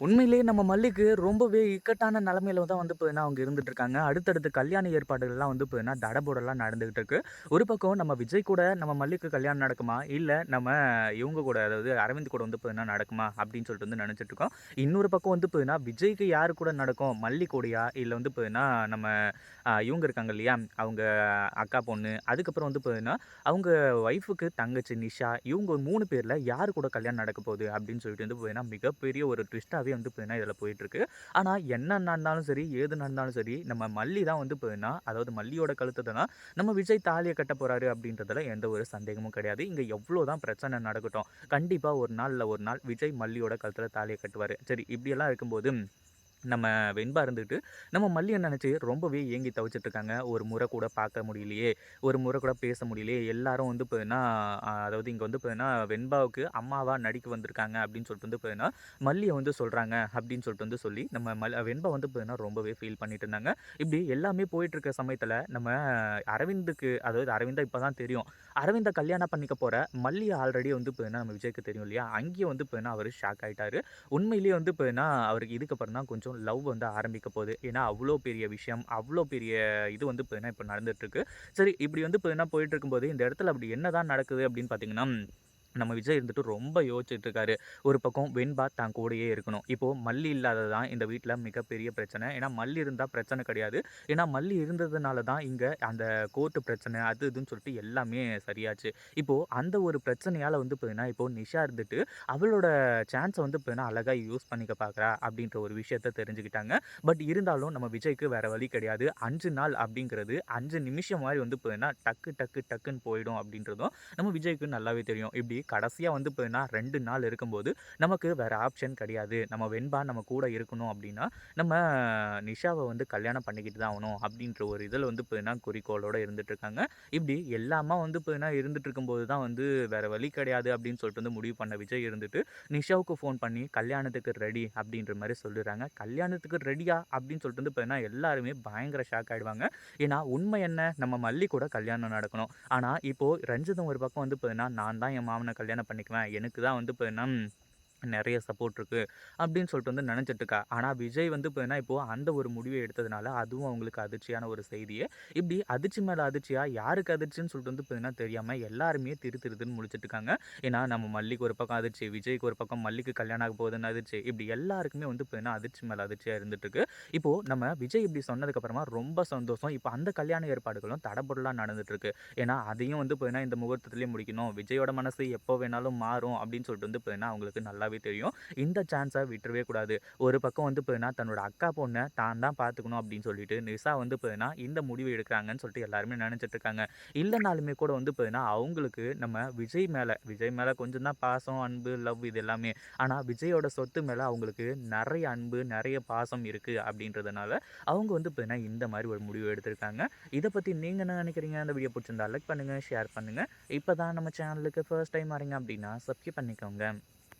உண்மையிலேயே நம்ம மல்லிக்கு ரொம்பவே இக்கட்டான நிலமையில தான் வந்து போதுனா அவங்க இருந்துட்டு இருக்காங்க. அடுத்தடுத்து கல்யாண ஏற்பாடுகள்லாம் வந்து போதுனா தடபுடலா நடந்துகிட்டு இருக்கு. ஒரு பக்கம் நம்ம விஜய் கூட நம்ம மல்லிக்கு கல்யாணம் நடக்குமா? இல்லை நம்ம இவங்க கூட அதாவது அரவிந்த் கூட வந்து போதுனா நடக்குமா? அப்படின்னு சொல்லிட்டு வந்து நினச்சிட்டு இருக்கோம். இன்னொரு பக்கம் வந்து போதுனா விஜய்க்கு யாரு கூட நடக்கும்? மல்லி கூடயா? இல்லை வந்து போதுனா நம்ம இவங்க இருக்காங்க இல்லையா? அவங்க அக்கா பொண்ணு. அதுக்கப்புறம் வந்து பார்த்தீங்கன்னா அவங்க ஒய்ஃபுக்கு தங்கச்சி நிஷா. இவங்க மூணு பேரில் யார் கூட கல்யாணம் நடக்க போகுது? அப்படின்னு சொல்லிட்டு வந்து பார்த்தீங்கன்னா மிகப்பெரிய ஒரு ட்விஸ்ட்டாவே வந்து பார்த்தீங்கன்னா இதில் போயிட்டுருக்கு. ஆனால் என்ன நடந்தாலும் சரி, ஏது நடந்தாலும் சரி, நம்ம மல்லி தான் வந்து பார்த்திங்கன்னா அதாவது மல்லியோட கழுத்தை தான் நம்ம விஜய் தாலியை கட்ட போகிறாரு அப்படின்றதுல எந்த ஒரு சந்தேகமும் கிடையாது. இங்கே எவ்வளோ தான் பிரச்சனை நடக்கட்டும். கண்டிப்பாக ஒரு நாள் ஒரு நாள் விஜய் மல்லியோட கழுத்தில் தாலிய கட்டுவார் சரி இப்படியெல்லாம் இருக்கும்போது நம்ம வெண்பா இருந்துட்டு நம்ம மல்லியை நினச்சி ரொம்பவே ஏங்கி தவிச்சிட்டு இருக்காங்க. ஒரு முறை கூட பார்க்க முடியலையே, ஒரு முறை கூட பேச முடியலையே. எல்லாரும் வந்து பார்த்தீங்கன்னா அதாவது இங்கே வந்து பார்த்தீங்கன்னா வெண்பாவுக்கு அம்மாவாக நடிக்க வந்திருக்காங்க அப்படின்னு சொல்லிட்டு வந்து பார்த்தீங்கன்னா மல்லியை வந்து சொல்கிறாங்க அப்படின்னு சொல்லிட்டு வந்து சொல்லி நம்ம மல் வெண்பா வந்து பார்த்தீங்கன்னா ரொம்பவே ஃபீல் பண்ணிட்டு இருந்தாங்க. இப்படி எல்லாமே போயிட்டு இருக்க நம்ம அரவிந்துக்கு அதாவது அரவிந்தா இப்போ தான் தெரியும். அரவிந்தை கல்யாணம் பண்ணிக்க போகிற மல்லியை ஆல்ரெடி வந்து பார்த்தீங்கன்னா நம்ம விஜய்க்கு தெரியும் இல்லையா? அங்கேயும் வந்து பார்த்தீங்கன்னா அவர் ஷாக் ஆகிட்டார் உண்மையிலேயே வந்து பார்த்தீங்கன்னா அவருக்கு இதுக்கப்புறம் தான் கொஞ்சம் லவ் வந்து ஆரம்பிக்க போகுது. ஏன்னா அவ்வளோ பெரிய விஷயம், அவ்வளோ பெரிய இது வந்து பார்த்தீங்கன்னா இப்போ நடந்துகிட்ருக்கு சரி இப்படி வந்து பார்த்தீங்கன்னா போயிட்டு இருக்கும்போது இந்த இடத்துல அப்படி என்னதான் நடக்குது அப்படின்னு பார்த்தீங்கன்னா நம்ம விஜய் இருந்துட்டு ரொம்ப யோசிச்சுட்டு இருக்காரு. ஒரு பக்கம் வெண்பா தான் கூடயே இருக்கணும். இப்போ மல்லி இல்லாதது தான் இந்த வீட்டில் மிகப்பெரிய பிரச்சனை. ஏன்னா மல்லி இருந்தால் பிரச்சனை கிடையாது. ஏன்னா மல்லி இருந்ததுனால தான் இங்கே அந்த கோர்ட் பிரச்சனை அது இதுன்னு சொல்லிட்டு எல்லாமே சரியாச்சு. இப்போ அந்த ஒரு பிரச்சனையால் வந்து பார்த்தீங்கன்னா இப்போ நிஷா இருந்துட்டு அவளோட சான்ஸை வந்து பார்த்தீங்கன்னா அழகாக யூஸ் பண்ணிக்க பார்க்குறா அப்படின்ற ஒரு விஷயத்த தெரிஞ்சுக்கிட்டாங்க. பட் இருந்தாலும் நம்ம விஜய்க்கு வேற வழி கிடையாது. அஞ்சு நாள் அப்படிங்கிறது அஞ்சு நிமிஷம் மாதிரி வந்து பார்த்தீங்கன்னா டக்கு டக்கு டக்குன்னு போயிடும் அப்படின்றதும் நம்ம விஜய்க்கு நல்லாவே தெரியும். இப்படி கடைசியாக வந்து பார்த்தீங்கன்னா 2 நாள் இருக்கும்போது நமக்கு வேறு ஆப்ஷன் கிடையாது. நம்ம வெண்பா நம்ம கூட இருக்கணும் அப்படின்னா நம்ம நிஷாவை வந்து கல்யாணம் பண்ணிக்கிட்டு தான் ஆகணும் அப்படின்ற ஒரு இதில் வந்து பார்த்தீங்கன்னா குறிக்கோளோட இருந்துகிட்ருக்காங்க இப்படி எல்லாமா வந்து பார்த்தீங்கன்னா இருந்துட்டு இருக்கும்போது தான் வந்து வேறு வழி கிடையாது அப்படின்னு சொல்லிட்டு வந்து முடிவு பண்ண விஜய் இருந்துட்டு நிஷாவுக்கு ஃபோன் பண்ணி கல்யாணத்துக்கு ரெடி அப்படின்ற மாதிரி சொல்லிடுறாங்க. கல்யாணத்துக்கு ரெடியா? அப்படின்னு சொல்லிட்டு வந்து பார்த்தீங்கன்னா எல்லாருமே பயங்கர ஷாக் ஆயிடுவாங்க. ஏன்னா உண்மை என்ன? நம்ம மல்லி கூட கல்யாணம் நடக்கணும். ஆனால் இப்போது ரஞ்சிதம் ஒரு பக்கம் வந்து பார்த்தீங்கன்னா நான் தான் என் மாமன கல்யாணம் பண்ணிக்குவேன். எனக்கு தான் வந்து பார்த்தீங்கன்னா நிறைய சப்போர்ட் இருக்குது அப்படின்னு சொல்லிட்டு வந்து நினச்சிட்ருக்கா ஆனால் விஜய் வந்து பார்த்தீங்கன்னா இப்போது அந்த ஒரு முடிவை எடுத்ததுனால அதுவும் அவங்களுக்கு அதிர்ச்சியான ஒரு செய்தியை இப்படி அதிர்ச்சி மேலே அதிர்ச்சியாக யாருக்கு அதிர்ச்சின்னு சொல்லிட்டு வந்து பார்த்தீங்கன்னா தெரியாமல் எல்லாருமே திரு திருன்னு முடிச்சிட்ருக்காங்க ஏன்னா நம்ம மல்லிக்கு ஒரு பக்கம் அதிர்ச்சி, விஜய்க்கு ஒரு பக்கம் மல்லிக்கு கல்யாணம் ஆக போகுதுன்னு அதிர்ச்சி. இப்படி எல்லாருக்குமே வந்து பார்த்தீங்கன்னா அதிர்ச்சி மேலே அதிர்ச்சியாக இருந்துட்டுருக்கு இப்போது நம்ம விஜய் இப்படி சொன்னதுக்கப்புறமா ரொம்ப சந்தோஷம். இப்போ அந்த கல்யாண ஏற்பாடுகளும் தடபொருளாக நடந்துட்டுருக்கு ஏன்னா அதையும் வந்து பார்த்தீங்கன்னா இந்த முகூர்த்தத்துலேயே முடிக்கணும். விஜயோட மனசு எப்போ வேணாலும் மாறும் அப்படின்னு சொல்லிட்டு வந்து பார்த்தீங்கன்னா அவங்களுக்கு நல்லா நல்லாவே தெரியும். இந்த சான்ஸை விட்டுறவே கூடாது. ஒரு பக்கம் வந்து பார்த்தீங்கன்னா தன்னோட அக்கா பொண்ணை தான் தான் பார்த்துக்கணும் அப்படின்னு சொல்லிட்டு நிஷா வந்து பார்த்தீங்கன்னா இந்த முடிவு எடுக்கிறாங்கன்னு சொல்லிட்டு எல்லாருமே நினச்சிட்டு இருக்காங்க. இல்லைனாலுமே கூட வந்து பார்த்தீங்கன்னா அவங்களுக்கு நம்ம விஜய் மேலே விஜய் மேலே கொஞ்சம் தான் பாசம், அன்பு, லவ் இது எல்லாமே. ஆனால் விஜயோட சொத்து மேலே அவங்களுக்கு நிறைய அன்பு, நிறைய பாசம் இருக்குது அப்படின்றதுனால அவங்க வந்து பார்த்தீங்கன்னா இந்த மாதிரி ஒரு முடிவு எடுத்திருக்காங்க. இதை பற்றி நீங்கள் என்ன நினைக்கிறீங்க? அந்த வீடியோ பிடிச்சிருந்தா லைக் பண்ணுங்கள் ஷேர் பண்ணுங்கள் இப்போ தான் நம்ம சேனலுக்கு ஃபர்ஸ்ட் டைம் வரீங்க அப்படின்னா சப்ஸ்கிரைப் பண்ணிக்கோங்க.